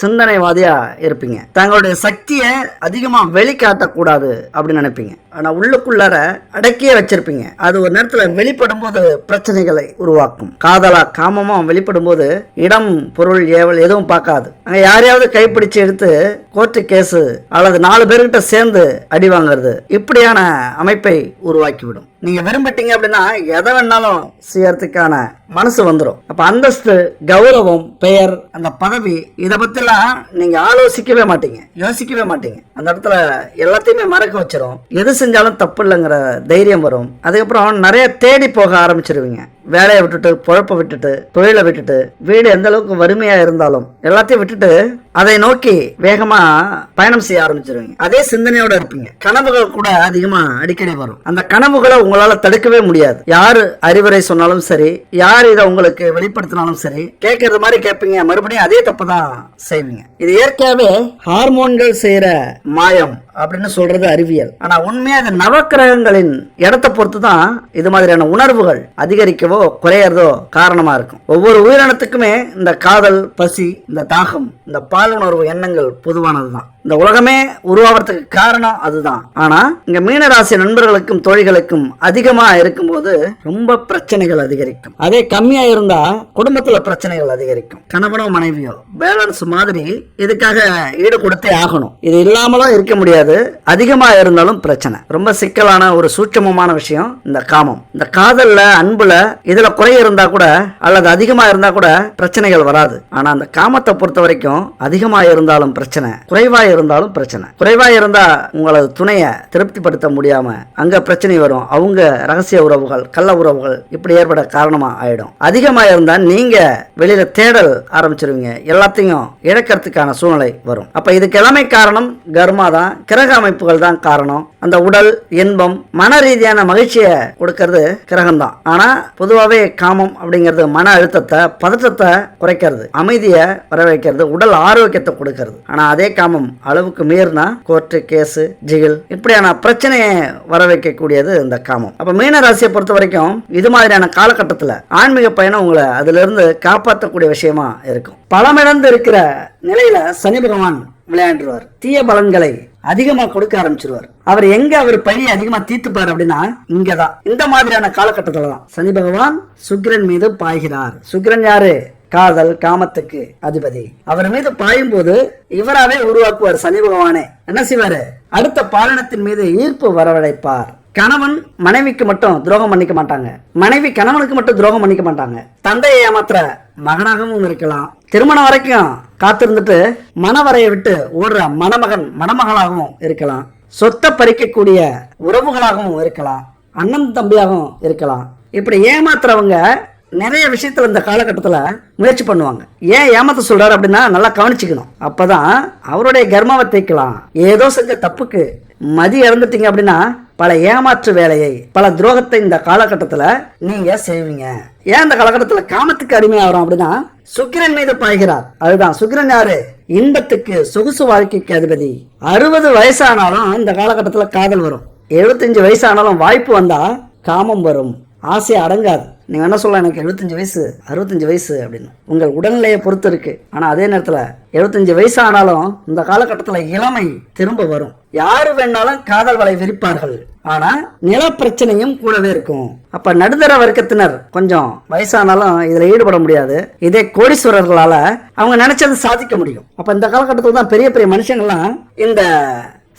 சிந்தனைவாதியா இருப்பீங்க. தங்களுடைய சக்தியை அதிகமா வெளிக்காட்டக்கூடாது அப்படின்னு நினைப்பீங்க. ஆனா உள்ளுக்குள்ளார அடக்கியே வச்சிருப்பீங்க. அது ஒரு நேரத்துல வெளிப்படும் போது பிரச்சனைகளை உருவாக்கும். காதலா காமமா வெளிப்படும் போது இடம் பொருள் ஏவல் எதுவும் பார்க்காது. அங்க யாரையாவது கைப்பிடிச்சு எடுத்து கோர்ட்டு கேஸு அல்லது நாலு பேர்கிட்ட சேர்ந்து அடி வாங்குறது இப்படியான அமைப்பை உருவாக்கிவிடும். நீங்க விரும்பிட்டீங்க அப்படின்னா எதை வேணாலும் செய்யறதுக்கான மனசு வந்துடும் அப்ப அந்தஸ்து கௌரவம் பெயர் அந்த பதவி இதை பத்திலாம் நீங்க ஆலோசிக்கவே மாட்டீங்க. யோசிக்கவே மாட்டீங்க. அந்த இடத்துல எல்லாத்தையுமே மறக்க வச்சிடும் எது செஞ்சாலும் தப்பு இல்லைங்கிற தைரியம் வரும். அதுக்கப்புறம் நிறைய தேடி போக ஆரம்பிச்சிருவீங்க. வேலையை விட்டுட்டு பொழப்பை விட்டுட்டு தொழிலை விட்டுட்டு வீடு எந்த அளவுக்கு வறுமையா இருந்தாலும் எல்லாத்தையும் விட்டுட்டு அதை நோக்கி வேகமா பயணம் செய்ய ஆரம்பிச்சிருவீங்க. அதே சிந்தனையோட இருப்பீங்க. கனவுகள் கூட அதிகமா அடிக்கடி வரும். அந்த கனவுகளை உங்களால தடுக்கவே முடியாது. யாரு அறிவுரை சொன்னாலும் சரி யார் இதை உங்களுக்கு வெளிப்படுத்தினாலும் சரி கேட்கறது மாதிரி கேட்பீங்க. மறுபடியும் அதே தப்பு தான் செய்வீங்க. இது இயற்கையாவே ஹார்மோன்கள் செய்யற மாயம். அப்படின்னு சொல்றது அறிவியல். ஆனா உண்மையாக நவக்கிரகங்களின் இடத்தை பொறுத்து தான் இது மாதிரியான உணர்வுகள் அதிகரிக்கவோ குறையறதோ காரணமா இருக்கும். ஒவ்வொரு உயிரினத்துக்குமே இந்த காதல் பசி இந்த தாகம் இந்த பால் உணர்வு எண்ணங்கள் பொதுவானது தான் இந்த உலகமே உருவாகிறதுக்கு காரணம் அதுதான். ஆனா இங்க மீனராசி நண்பர்களுக்கும் தோழிகளுக்கும் அதிகமா இருக்கும்போது ரொம்ப பிரச்சனைகள் அதிகரிக்கும். அதே கம்மியா இருந்தா குடும்பத்துல பிரச்சனைகள் அதிகரிக்கும். கணவனோ மனைவியோ பேலன்ஸ் மாதிரி இதுக்காக ஈடு கொடுத்தே ஆகணும். இது இல்லாமலும் இருக்க முடியாது. அதிகமா இருந்தாலும் பிரச்சனை. ரொம்ப சிக்கலான ஒரு சூட்சமமான விஷயம் இந்த காமம். இந்த காதல்ல அன்புல இதுல குறை இருந்தா கூட அல்லது அதிகமா இருந்தா கூட பிரச்சனைகள் வராது. ஆனா அந்த காமத்தை பொறுத்த வரைக்கும் அதிகமா இருந்தாலும் பிரச்சனை. குறைவா இருந்தாலும் பிரச்சனை. குறைவா இருந்தா உங்களது துணைய திருப்திப்படுத்த முடியாம அங்க பிரச்சனை வரும். அவங்க ரகசிய உறவுகள் கள்ள உறவுகள் இப்படி ஏற்பட காரணமா ஆயிடும். அதிகமா இருந்தா நீங்க வெளியில தேடல் ஆரம்பிச்சிருவீங்க. எல்லாத்தையும் இழக்கிறதுக்கான சூழ்நிலை வரும். அப்ப இதுக்கு எல்லாமே காரணம் கர்மா தான். கிரக அமைப்புகள் தான் காரணம். அந்த உடல் இன்பம் மன ரீதியான மகிழ்ச்சியை கொடுக்கறது கிரகம் தான். ஆனா பொதுவாகவே காமம் அப்படிங்கிறது மன அழுத்தத்தை பதற்றத்தை குறைக்கிறது. அமைதியை வர வைக்கிறது உடல் ஆரோக்கியத்தை கொடுக்கறது. ஆனா அதே காமம் அளவுக்கு மீறினா கோர்ட்டு கேஸு ஜிகில் இப்படியான பிரச்சனையை வர வைக்கக்கூடியது இந்த காமம். அப்போ மீன ராசியை பொறுத்த வரைக்கும் இது மாதிரியான காலகட்டத்தில் ஆன்மீக பயணம் உங்களை அதிலிருந்து காப்பாற்றக்கூடிய விஷயமா இருக்கும். பலமிழந்து இருக்கிற நிலையில சனி பகவான் விளையாண்டுருவார். தீய பலன்களை அதிகமா கொடுக்க ஆரம்பிச்சிருவார். அவர் எங்க அவர் பணியை அதிகமா தீர்த்துப்பார் அப்படின்னா இங்கதான். இந்த மாதிரியான காலகட்டத்துல தான் சனி பகவான் சுக்கிரன் மீது பாய்கிறார். சுக்கிரன் யாரு? காதல் காமத்துக்கு அதிபதி. அவர் மீது பாயும் போது இவராவே உருவாக்குவார் சனி பகவானே. என்ன செய்வாரு? அடுத்த பாலனத்தின் மீது ஈர்ப்பு வரவழைப்பார். கணவன் மனைவிக்கு மட்டும் துரோகம் பண்ணிக்க மாட்டாங்க. மனைவி கணவனுக்கு மட்டும் துரோகம் பண்ணிக்க மாட்டாங்க. தந்தையை ஏமாத்துற மகனாகவும் இருக்கலாம். திருமணம் வரைக்கும் காத்திருந்துட்டு மனவரையை விட்டு ஓடுற மணமகன் மணமகளாகவும் இருக்கலாம். சொத்தை பறிக்கக்கூடிய உறவுகளாகவும் இருக்கலாம். அண்ணன் தம்பியாகவும் இருக்கலாம். இப்படி ஏமாத்துறவங்க நிறைய விஷயத்துல இந்த காலகட்டத்தில் முயற்சி பண்ணுவாங்க. ஏன் ஏமாத்த சொல்கிறாரு அப்படின்னா நல்லா கவனிச்சுக்கணும். அப்பதான் அவருடைய கர்மாவை தேய்க்கலாம். ஏதோ செஞ்ச தப்புக்கு மதி இறந்துட்டீங்க அப்படின்னா பல ஏமாற்று வேலையை பல துரோகத்தை இந்த காலகட்டத்தில் நீங்கள் செய்வீங்க. ஏன் இந்த காலகட்டத்தில் காமத்துக்கு அடிமையாகிறோம் அப்படின்னா சுக்கிரன் மீது பாய்கிறார். அதுதான் சுக்கிரன் யாரு? இன்பத்துக்கு சொகுசு வாழ்க்கைக்கு அதிபதி. அறுபது வயசானாலும் இந்த காலகட்டத்தில் காதல் வரும். எழுபத்தஞ்சு வயசானாலும் வாய்ப்பு வந்தால் காமம் வரும். ஆசை அடங்காது. நீங்கள் என்ன சொல்லலாம் எனக்கு எழுபத்தஞ்சு வயசு அறுபத்தஞ்சு வயசு அப்படின்னு. உங்கள் உடல்நிலையை பொறுத்து இருக்கு. ஆனால் அதே நேரத்தில் எழுபத்தஞ்சு வயசு ஆனாலும் இந்த காலகட்டத்தில் இளமை திரும்ப வரும். யார் வேணாலும் காதல் வலை விரிப்பார்கள். ஆனா நில பிரச்சனையும் கூடவே இருக்கும். அப்ப நடுத்தர வர்க்கத்தினர் கொஞ்சம் வயசானாலும் இதுல ஈடுபட முடியாது. இதே கோடீஸ்வரர்களால அவங்க நினைச்சதை சாதிக்க முடியும். அப்ப இந்த காலகட்டத்தில் தான் பெரிய பெரிய மனுஷங்கள்லாம் இந்த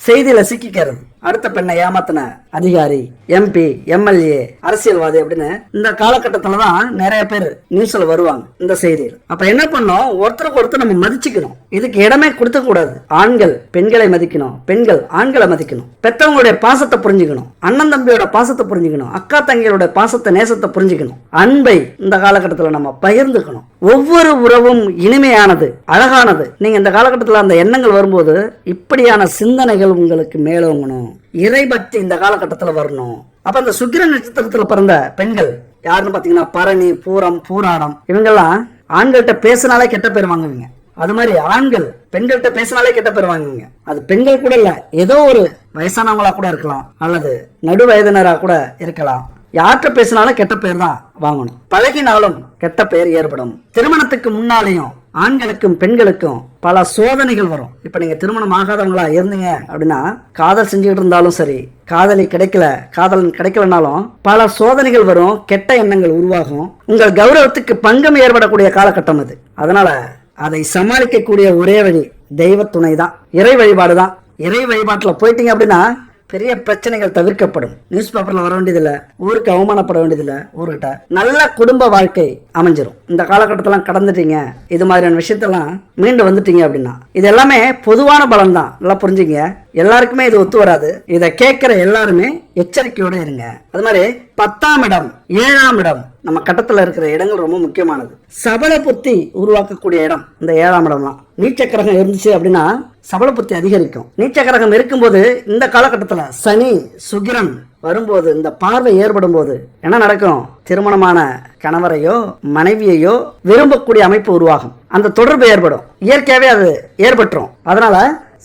செய்தியில சிக்கிக்கிறது அடுத்த பெண்ணை ஏமாத்தின அதிகாரி எம்பி எம்எல்ஏ அரசியல்வாதி அப்படின்னு இந்த காலகட்டத்துல தான் நிறைய பேர் நியூஸ்ல வருவாங்க இந்த செய்தியில். அப்ப என்ன பண்ணோம்? ஒருத்தருக்கு ஒருத்தர் நம்ம மதிச்சுக்கணும். இதுக்கு இடமே கொடுக்க கூடாது. ஆண்கள் பெண்களை மதிக்கணும். பெண்கள் ஆண்களை மதிக்கணும். பெத்தவங்களுடைய பாசத்தை புரிஞ்சுக்கணும். அண்ணன் தம்பியோட பாசத்தை புரிஞ்சுக்கணும். அக்கா தங்கையோட பாசத்தை நேசத்தை புரிஞ்சுக்கணும். அன்பை இந்த காலகட்டத்துல நம்ம பகிர்ந்துக்கணும். ஒவ்வொரு உறவும் இனிமையானது அழகானது. நீங்க இந்த காலகட்டத்தில் அந்த எண்ணங்கள் வரும்போது இப்படியான சிந்தனைகள் உங்களுக்கு மேலோங்கணும். இறைபக்தி இந்த காலகட்டத்தில் வரணும். அப்ப அந்த சுக்கிர நட்சத்திரத்துல பிறந்த பெண்கள் யாருன்னு பாத்தீங்கன்னா பரணி பூரம் பூராடம். இவங்கெல்லாம் ஆண்கள்கிட்ட பேசினாலே கெட்ட பேர் வாங்குவீங்க. அது மாதிரி ஆண்கள் பெண்கள்கிட்ட பேசினாலே கெட்ட பேர் வாங்குவீங்க. அது பெண்கள் கூட இல்ல ஏதோ ஒரு வயசானவங்களா கூட இருக்கலாம். அல்லது நடு வயதினரா கூட இருக்கலாம். யார்கிட்ட பேசினாலும் கெட்ட பேர் தான் வாங்கணும். பழகினாலும் கெட்ட பெயர் ஏற்படும். திருமணத்துக்கு முன்னாலேயும் ஆண்களுக்கும் பெண்களுக்கும் பல சோதனைகள் வரும். இப்போ நீங்கள் திருமணம் ஆகாதவங்களா இருந்தீங்க அப்படின்னா காதல் செஞ்சுக்கிட்டு இருந்தாலும் சரி காதலி கிடைக்கல காதலன் கிடைக்கலனாலும் பல சோதனைகள் வரும் கெட்ட எண்ணங்கள் உருவாகும். உங்கள் கௌரவத்துக்கு பங்கம் ஏற்படக்கூடிய காலகட்டம் அது. அதனால அதை சமாளிக்கக்கூடிய ஒரே வழி தெய்வ துணை தான் இறை வழிபாடு தான் இறை வழிபாட்டில் போயிட்டீங்க அப்படின்னா பெரிய பிரச்சனைகள் தவிர்க்கப்படும். நியூஸ் பேப்பர்ல வர வேண்டியதில்ல. ஊருக்கு அவமானப்பட வேண்டியதில்ல. ஊர்கிட்ட நல்ல குடும்ப வாழ்க்கை அமைஞ்சிரும். இந்த காலகட்டத்தெல்லாம் கடந்துட்டீங்க. இது மாதிரியான விஷயத்தெல்லாம் மீண்டு வந்துட்டீங்க அப்படின்னா இது எல்லாமே பொதுவான பலன் தான் நல்லா புரிஞ்சுங்க. எல்லாருக்குமே இது ஒத்து வராது. இதை கேட்கிற எல்லாருமே எச்சரிக்கையோட இருங்க. அது மாதிரி பத்தாம் இடம் ஏழாம் இடம் நம்ம கட்டத்துல இருக்கிற இடங்கள் ரொம்ப முக்கியமானது. சபல புத்தி உருவாக்கக்கூடிய இடம் இந்த ஏழாம் இடம்லாம். நீச்சக்கரகம் இருந்துச்சு அப்படின்னா சபல புத்தி அதிகரிக்கும். நீச்சக்கரகம் இருக்கும்போது இந்த காலகட்டத்தில் சனி சுகிரன் வரும்போது இந்த பார்வை ஏற்படும் போது என்ன நடக்கும்? திருமணமான கணவரையோ மனைவியையோ விரும்பக்கூடிய அமைப்பு உருவாகும். அந்த தொடர்பு ஏற்படும். இயற்கையாகவே அது ஏற்பட்டுரும். அதனால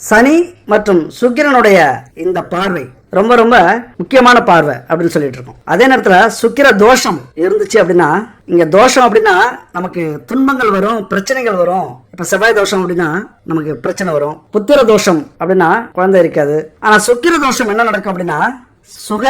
சனி மற்றும் சுக்கிரனுடைய இந்த பார்வை ரொம்ப ரொம்ப முக்கியமான பார்வை அப்படின்னு சொல்லிட்டு இருக்கோம். அதே நேரத்தில் சுக்கிர தோஷம் இருந்துச்சு அப்படின்னா இங்க தோஷம் அப்படின்னா நமக்கு துன்பங்கள் வரும் பிரச்சனைகள் வரும். இப்போ செவ்வாய் தோஷம் அப்படின்னா நமக்கு பிரச்சனை வரும். புத்திர தோஷம் அப்படின்னா குழந்தை இருக்காது. ஆனால் சுக்கிர தோஷம் என்ன நடக்கும் அப்படின்னா சுக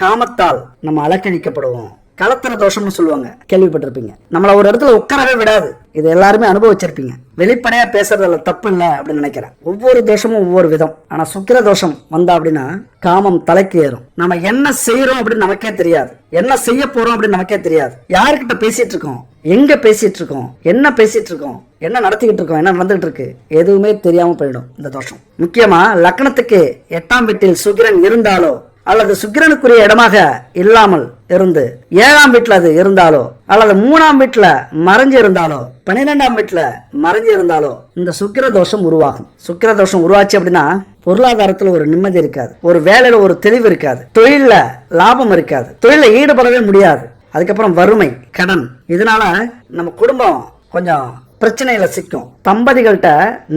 காமத்தால் நம்ம அலக்கழிக்கப்படுவோம் கலத்திர தோஷம்னு சொல்லுவாங்க. கேள்விப்பட்டிருப்பீங்க. நம்மள ஒரு இடத்துல உட்காரவே விடாது. இது எல்லாருமே அனுபவிச்சிருப்பீங்க. வெளிப்படையா பேசுறதுல தப்பு இல்லை அப்படின்னு நினைக்கிறேன். ஒவ்வொரு தோஷமும் ஒவ்வொரு விதம். ஆனா சுக்கிர தோஷம் வந்தா அப்படின்னா காமம் தலைக்கு ஏறும். நம்ம என்ன செய்யறோம் அப்படின்னு நமக்கே தெரியாது. என்ன செய்ய போறோம் அப்படின்னு நமக்கே தெரியாது. யாருக்கிட்ட பேசிட்டு இருக்கோம்? எங்க பேசிட்டு இருக்கோம்? என்ன பேசிட்டு இருக்கோம்? என்ன நடத்திக்கிட்டு இருக்கோம்? என்ன நடந்துகிட்டு இருக்கு? எதுவுமே தெரியாம போயிடும் இந்த தோஷம். முக்கியமா லக்னத்துக்கு எட்டாம் வீட்டில் சுக்கிரன் இருந்தாலோ அல்லது சுக்கிரனுக்குரிய இடமாக இல்லாமல் இருந்து ஏழாம் வீட்டில் அது இருந்தாலோ அல்லது மூணாம் வீட்டில் மறைஞ்சு இருந்தாலோ பன்னிரெண்டாம் வீட்டில் மறைஞ்சு இருந்தாலோ இந்த சுக்கிர தோஷம் உருவாகும். சுக்கிர தோஷம் உருவாச்சு அப்படின்னா பொருளாதாரத்தில் ஒரு நிம்மதி இருக்காது. ஒரு வேலையில் ஒரு தெளிவு இருக்காது. தொழிலில் லாபம் இருக்காது. தொழிலில் ஈடுபடவே முடியாது. அதுக்கப்புறம் வறுமை கடன். இதனால நம்ம குடும்பம் கொஞ்சம் பிரச்சனையில சிக்கும். தம்பதிகள்கிட்ட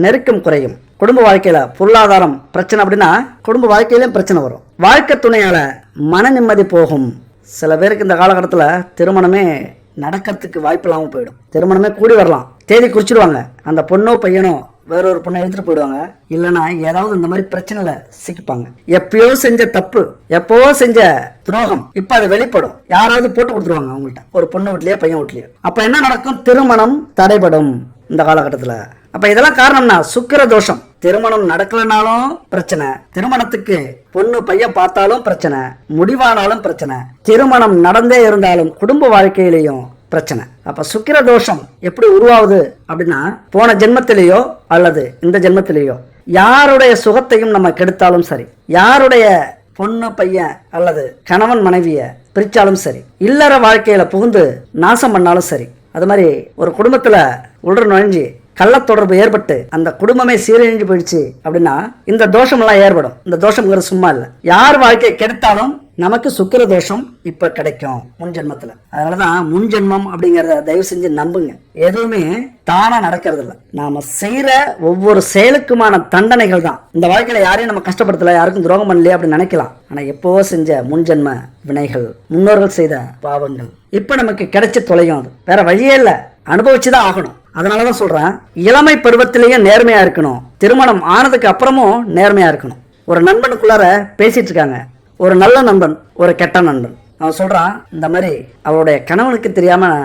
நெருக்கம் குறையும். குடும்ப வாழ்க்கையில் பொருளாதாரம் பிரச்சனை அப்படின்னா குடும்ப வாழ்க்கையிலையும் பிரச்சனை வரும். வாழ்க்கை துணையால் மன நிம்மதி போகும். சில பேருக்கு இந்த காலகட்டத்தில் திருமணமே நடக்கிறதுக்கு வாய்ப்பு இல்லாமல் போயிடும். திருமணமே கூடி வரலாம். தேதி குறிச்சிடுவாங்க. அந்த பொண்ணோ பையனோ வேற ஒரு பொண்ணை எடுத்துட்டு போயிடுவாங்க. இல்லைன்னா ஏதாவது இந்த மாதிரி பிரச்சனையில சிக்கிப்பாங்க. எப்பயோ செஞ்ச தப்பு எப்பவோ செஞ்ச துரோகம் இப்ப அது வெளிப்படும். யாராவது போட்டு கொடுத்துருவாங்க அவங்கள்ட்ட. ஒரு பொண்ணு வீட்லயோ பையன் வீட்லயோ. அப்ப என்ன நடக்கும்? திருமணம் தடைபடும் இந்த காலகட்டத்தில். அப்ப இதெல்லாம் காரணம்னா சுக்கிர தோஷம். திருமணம் நடக்கலனாலும் பிரச்சனை. திருமணத்துக்கு பொண்ணு பையன் பார்த்தாலும் பிரச்சனை. முடிவானாலும் பிரச்சனை. திருமணம் நடந்தே இருந்தாலும் குடும்ப வாழ்க்கையிலையும் பிரச்சனை. அப்ப சுக்கிர தோஷம் எப்படி உருவாகுது அப்படின்னா போன ஜென்மத்திலேயோ அல்லது இந்த ஜென்மத்திலேயோ யாருடைய சுகத்தையும் நம்ம கெடுத்தாலும் சரி யாருடைய பொண்ணு பையன் அல்லது கணவன் மனைவிய பிரிச்சாலும் சரி இல்லற வாழ்க்கையில புகுந்து நாசம் பண்ணாலும் சரி அது மாதிரி ஒரு குடும்பத்துல உடல் நுழைஞ்சு கள்ள தொடர்பு ஏற்பட்டு அந்த குடும்பமே சீரழிஞ்சு போயிடுச்சு அப்படின்னா இந்த தோஷம் எல்லாம் ஏற்படும். இந்த தோஷம்ங்கிறது சும்மா இல்லை. யார் வாழ்க்கையை கெடுத்தாலும் நமக்கு சுக்கிர தோஷம் இப்ப கிடைக்கும் முன் அதனால அதனாலதான் முன் ஜென்மம் அப்படிங்கறத தயவு செஞ்சு நம்புங்க. எதுவுமே தானா நடக்கிறது இல்ல நாம செய்யற ஒவ்வொரு செயலுக்குமான தண்டனைகள் தான். இந்த வாழ்க்கையில யாரையும் நம்ம கஷ்டப்படுத்தல யாருக்கும் துரோகம் பண்ணலையே அப்படின்னு நினைக்கலாம். ஆனா எப்போவோ செஞ்ச முன்ஜென்ம வினைகள் முன்னோர்கள் செய்த பாவங்கள் இப்ப நமக்கு கிடைச்ச தொலையும் அது. வேற வழியே இல்ல. அனுபவிச்சுதான் ஆகணும். அதனாலதான் சொல்கிறேன் இளமை பருவத்திலேயே நேர்மையாக இருக்கணும். திருமணம் ஆனதுக்கு அப்புறமும் நேர்மையாக இருக்கணும். ஒரு நண்பனுக்குள்ளார பேசிகிட்டு இருக்காங்க. ஒரு நல்ல நண்பன் ஒரு கெட்ட நண்பன். அவன் சொல்கிறான் இந்த மாதிரி அவருடைய கணவனுக்கு தெரியாமல்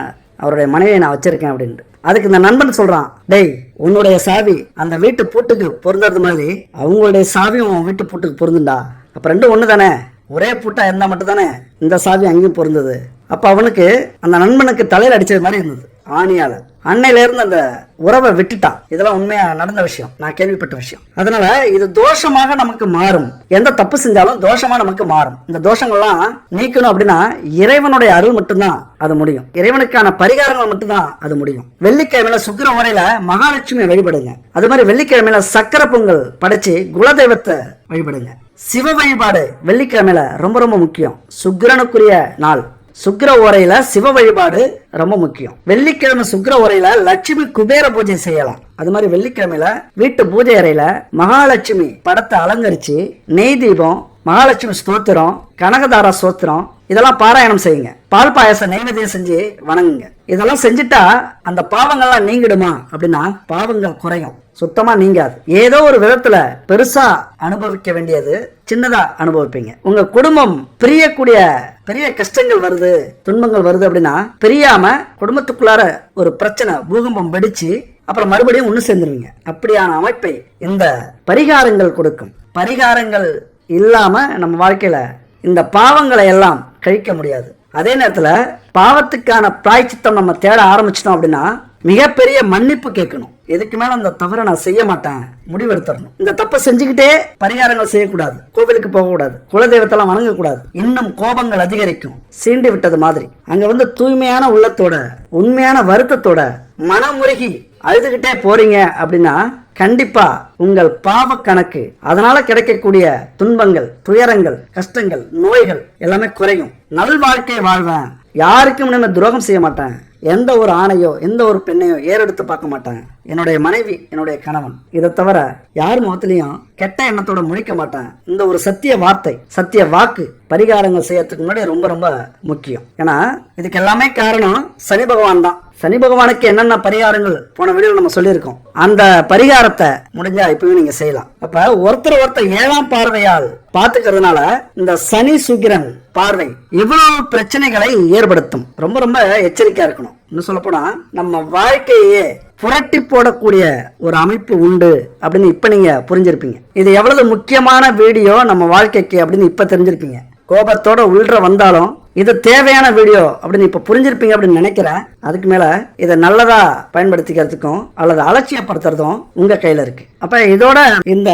அவருடைய மனைவியை நான் வச்சுருக்கேன் அப்படின்ட்டு. அதுக்கு இந்த நண்பன் சொல்கிறான் டேய் உன்னுடைய சாவி அந்த வீட்டு பூட்டுக்கு பொருந்தது மாதிரி அவங்களுடைய சாவியும் உன் வீட்டு பூட்டுக்கு பொருந்துண்டா. அப்போ ரெண்டும் ஒன்று தானே ஒரே பூட்டாக இருந்தால் மட்டும் தானே இந்த சாவி அங்கேயும் பொருந்தது? அப்போ அவனுக்கு அந்த நண்பனுக்கு தலையில் அடிச்சது மாதிரி இருந்தது ஆணியால். அன்னையிலேருந்து அந்த உறவை விட்டுட்டான் இதெல்லாம் உண்மையாக நடந்த விஷயம். நான் கேள்விப்பட்ட விஷயம். அதனால இது தோஷமாக நமக்கு மாறும். எந்த தப்பு செஞ்சாலும் தோஷமாக நமக்கு மாறும். இந்த தோஷங்கள்லாம் நீக்கணும் அப்படின்னா இறைவனுடைய அருள் மட்டும்தான் அது முடியும். இறைவனுக்கான பரிகாரங்கள் மட்டும்தான் அது முடியும். வெள்ளிக்கிழமையில சுக்கிர முறையில மகாலட்சுமியை வழிபடுங்க. அது மாதிரி வெள்ளிக்கிழமையில சக்கர பொங்கல் படைச்சு குலதெய்வத்தை வழிபடுங்க. சிவ வழிபாடு வெள்ளிக்கிழமையில ரொம்ப ரொம்ப முக்கியம். சுக்கிரனுக்குரிய நாள். சுக்கர உரையில சிவ வழிபாடு ரொம்ப முக்கியம். வெள்ளிக்கிழமை சுக்கர உரையில லட்சுமி குபேர பூஜை செய்யலாம். அது மாதிரி வெள்ளிக்கிழமையில வீட்டு பூஜை அறையில மகாலட்சுமி படத்தை அலங்கரிச்சு நெய் தீபம் மகாலட்சுமி ஸ்தோத்திரம் கனகதாரா ஸ்தோத்திரம் இதெல்லாம் பாராயணம் செய்யுங்க. பால் பாயச நைவேத்தியம் செஞ்சு வணங்குங்க. இதெல்லாம் செஞ்சுட்டா அந்த பாவங்கள்லாம் நீங்கிடுமா? அப்படின்னா பாவங்கள் குறையும். சுத்தமா நீங்காது. ஏதோ ஒரு விதத்துல பெருசா அனுபவிக்க வேண்டியது சின்னதா அனுபவிப்பீங்க. உங்க குடும்பம் பிரியக்கூடிய பெரிய கஷ்டங்கள் வருது துன்பங்கள் வருது அப்படின்னா பிரியாம குடும்பத்துக்குள்ளார ஒரு பிரச்சனை பூகம்பம் வெடிச்சு அப்புறம் மறுபடியும் ஒன்று சேர்ந்துருவீங்க. அப்படியான அமைப்பை இந்த பரிகாரங்கள் கொடுக்கும். பரிகாரங்கள் இல்லாம நம்ம வாழ்க்கையில இந்த பாவங்களை எல்லாம் கழிக்க முடியாது. அதே நேரத்தில் பாவத்துக்கான பிராய்ச்சித்தம் நம்ம தேட ஆரம்பிச்சிட்டோம் அப்படின்னா மிகப்பெரிய மன்னிப்பு கேட்கணும். இதுக்கு மேல அந்த தவறை நான் செய்ய மாட்டேன்? முடிவெடுத்தரணும் இந்த தப்பை செஞ்சுக்கிட்டே பரிகாரங்கள் செய்யக்கூடாது. கோவிலுக்கு போகக்கூடாது. குலதெய்வத்தெல்லாம் வணங்கக்கூடாது. இன்னும் கோபங்கள் அதிகரிக்கும். சீண்டு விட்டது மாதிரி. அங்க வந்து தூய்மையான உள்ளத்தோட உண்மையான வருத்தத்தோட மனமுருகி அழுதுகிட்டே போறீங்க அப்படின்னா கண்டிப்பா உங்கள் பாவ கணக்கு அதனால கிடைக்கக்கூடிய துன்பங்கள் துயரங்கள் கஷ்டங்கள் நோய்கள் எல்லாமே குறையும். நல் வாழ்க்கை வாழ்வேன். யாருக்கும் நம்ம துரோகம் செய்ய மாட்டேன். எந்த ஒரு ஆணையோ எந்த ஒரு பெண்ணையோ ஏறெடுத்து பார்க்க மாட்டேன். என்னுடைய மனைவி என்னுடைய கணவன். இதை தவிர யார் முகத்திலையும் கெட்ட எண்ணத்தோட முழிக்க மாட்டேன். இந்த ஒரு சத்திய வார்த்தை சத்திய வாக்கு பரிகாரங்கள் செய்யறதுக்கு முன்னாடி ரொம்ப ரொம்ப முக்கியம். ஏன்னா இதுக்கு எல்லாமே காரணம் சனி பகவான் தான். சனி பகவானுக்கு என்னென்ன பரிகாரங்கள்? போன வீடியோல நம்ம சொல்லியிருக்கோம். அந்த பரிகாரத்தை முடிஞ்சா இப்பவே நீங்க செய்யலாம். அப்ப ஒருத்தர் ஒருத்தர் ஏழாம் பார்வையால் பாத்துக்கிறதுனால இந்த சனி சுக்கிரன் பார்வை இவ்வளவு பிரச்சனைகளை ஏற்படுத்தும். ரொம்ப ரொம்ப எச்சரிக்கையா இருக்கணும். இன்னும் சொல்ல போனா நம்ம வாழ்க்கையே புரட்டி போடக்கூடிய ஒரு அமைப்பு உண்டு அப்படின்னு இப்ப நீங்க புரிஞ்சிருப்பீங்க. இது எவ்வளவு முக்கியமான வீடியோ நம்ம வாழ்க்கைக்கு அப்படின்னு இப்ப தெரிஞ்சிருப்பீங்க. கோபத்தோட உள்ற வந்தாலும் இது தேவையான வீடியோ அப்படின்னு இப்போ புரிஞ்சிருப்பீங்க அப்படின்னு நினைக்கிறேன். அதுக்கு மேலே இதை நல்லதாக பயன்படுத்திக்கிறதுக்கும் அல்லது அலட்சியப்படுத்துறதும் உங்கள் கையில் இருக்குது அப்போ இதோட இந்த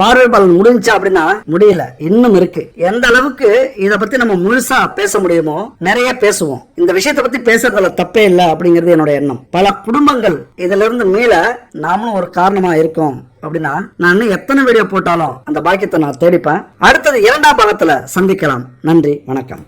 பார்வை பலன் முடிஞ்சா அப்படின்னா முடியல இன்னும் இருக்கு. எந்த அளவுக்கு இதை பற்றி நம்ம முழுசாக பேச முடியுமோ நிறைய பேசுவோம். இந்த விஷயத்தை பற்றி பேசுறதுல தப்பே இல்லை அப்படிங்கிறது என்னோட எண்ணம். பல குடும்பங்கள் இதிலிருந்து மீள நாமளும் ஒரு காரணமாக இருக்கோம் அப்படின்னா நான் இன்னும் எத்தனை வீடியோ போட்டாலும் அந்த பாக்கியத்தை நான் தேடிப்பேன். அடுத்தது இரண்டாம் பாகத்தில் சந்திக்கலாம். நன்றி வணக்கம்.